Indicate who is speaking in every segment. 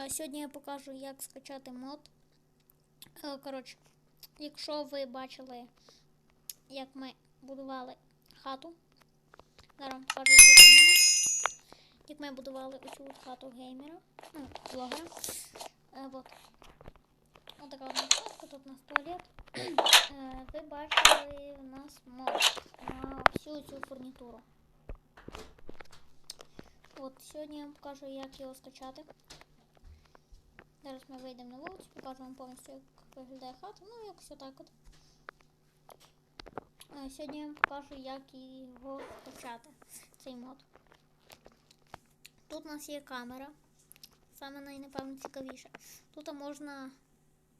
Speaker 1: Е, Сьогодні я покажу, як скачати мод. Е, Коротше, якщо ви бачили, як ми будували хату, зараз покажу. Як ми будували оцю хату геймера, ну, блогера. Е, вот. Ось така одна хатка, тут у нас туалет. Е, ви бачили у нас мод на всю цю фурнітуру. От, сьогодні я вам покажу, як його скачати. Зараз ми вийдемо на вулицю, покажу вам повністю, як виглядає хата. Ну, якось отак от. Е, Сьогодні я вам покажу, як його скачати, цей мод. Тут у нас є камера. Саме найнапевно цікавіше. Тут можна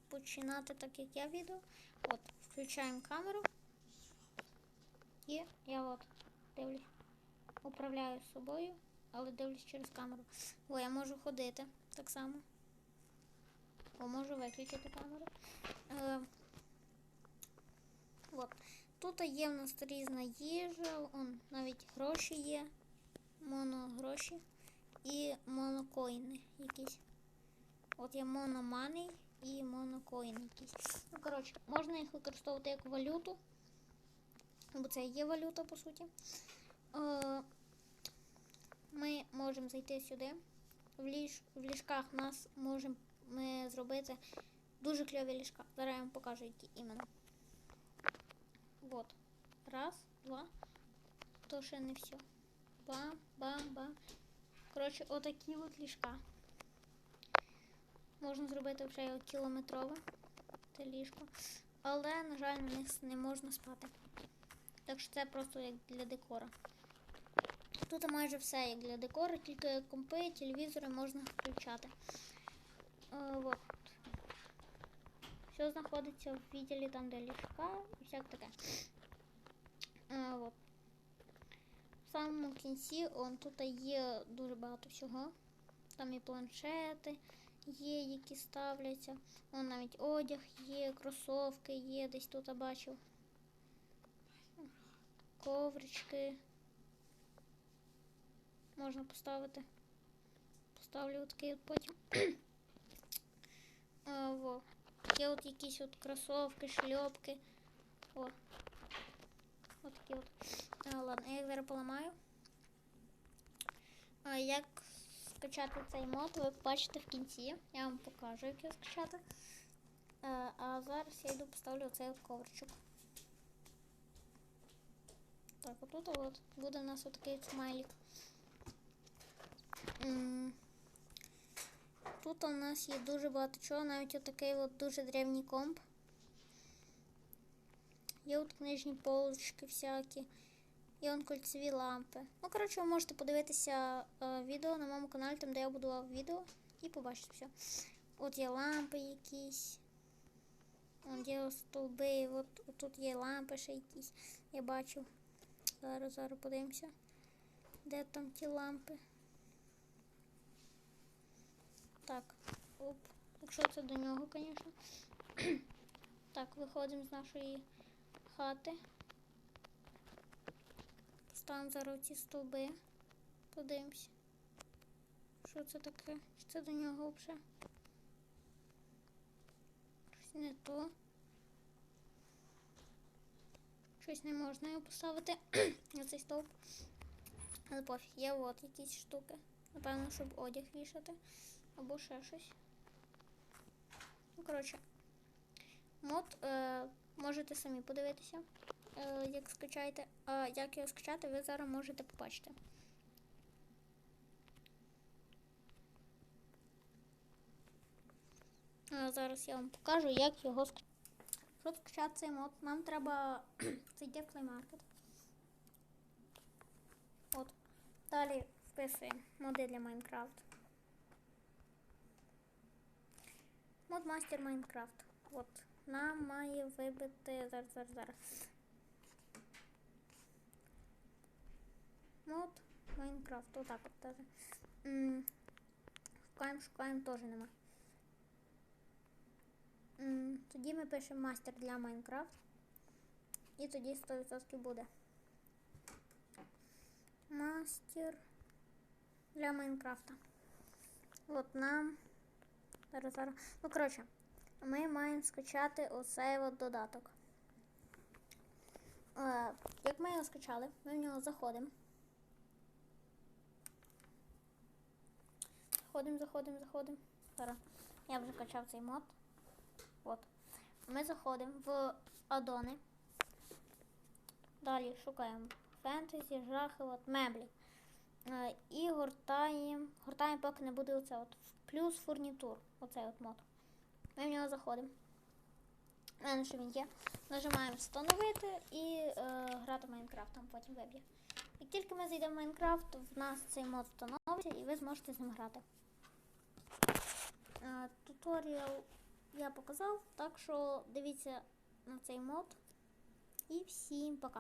Speaker 1: починати так, як я відео. От, включаємо камеру. І я от дивлюсь, управляю собою, але дивлюсь через камеру. О, я можу ходити так само. О, можу виключити камеру. Е, от. Тут є в нас різна їжа, он, навіть гроші є, моногроші і монокоїни якісь. От є мономаний і монокоїн якісь. Ну, коротше, можна їх використовувати як валюту. Бо це є валюта, по суті. Е, ми можемо зайти сюди. В, ліж, в ліжках нас можемо ми зробити дуже кльові ліжка. Зараз я вам покажу, які іменно. Вот. Раз, два. То ще не все. Бам, бам, бам. Коротше, отакі от ліжка. Можна зробити вже кілометрове. Це ліжко. Але, на жаль, на них не можна спати. Так що це просто як для декора. Тут майже все як для декора, тільки компи, телевізори можна включати. Е, вот. Все знаходиться в відділі там, де і всяк таке. Е, вот. В самому кінці он, тут є дуже багато всього. Там і планшети є, які ставляться. Он навіть одяг є, кросовки є, десь тут я бачив. Коврички. Можна поставити. Поставлю такий от потім. А, во. Є от якісь от кросовки, шльопки. О. От такі от. А, ладно, я їх зараз поламаю. А, як скачати цей мод, ви побачите в кінці. Я вам покажу, як його скачати. А, а зараз я йду поставлю оцей от ковричок. Так, отут от буде у нас отакий от смайлик. Тут у нас є дуже багато чого, навіть отакий от дуже древній комп. Є от книжні полочки всякі. Є он кольцеві лампи. Ну, коротше, ви можете подивитися е, відео на моєму каналі, там де я будував відео, і побачите все. От є лампи якісь. От є стовби, от, от тут є лампи ще якісь. Я бачу. Зараз, зараз подивимося. Де там ті лампи? Так, оп. Якщо це до нього, звісно. так, виходимо з нашої хати. Поставимо зараз ці стовби. Подивимося. Що це таке? Чи це до нього взагалі? Щось не то. Щось не можна його поставити на цей стовп. Але пофіг, є от якісь штуки. Напевно, щоб одяг вішати. Або ще щось. Ну, коротше, мод е, можете самі подивитися, е, як скачаєте. А як його скачати, ви зараз можете побачити. А зараз я вам покажу, як його скачати. Щоб скачати цей мод, нам треба зайти в Play Market. От. Далі вписуємо моди для Майнкрафт. Мод мастер Майнкрафт. От. Нам має вибити. Зараз, зараз, зараз. Мод Майнкрафт. Отак от даже. Шукаємо, шукаємо, теж нема. Тоді ми пишемо мастер для Майнкрафт. І тоді 100% буде. Мастер для Майнкрафта. От нам Зараз, зараз. Ну, коротше, ми маємо скачати оцей от додаток. Е, як ми його скачали, ми в нього заходимо. Заходимо, заходимо, заходимо. Зараз. Я вже качав цей мод. От. Ми заходимо в адони. Далі шукаємо фентезі, жахи, от меблі. Е, і гортаємо. Гортаємо, поки не буде оце от. Плюс фурнітур. Оцей от мод. Ми в нього заходимо. У мене що він є. Нажимаємо встановити і е, грати в Майнкрафт, там потім виб'є. Як тільки ми зайдемо в Майнкрафт, в нас цей мод встановиться і ви зможете з ним грати. Е, туторіал я показав, так що дивіться на цей мод. І всім пока.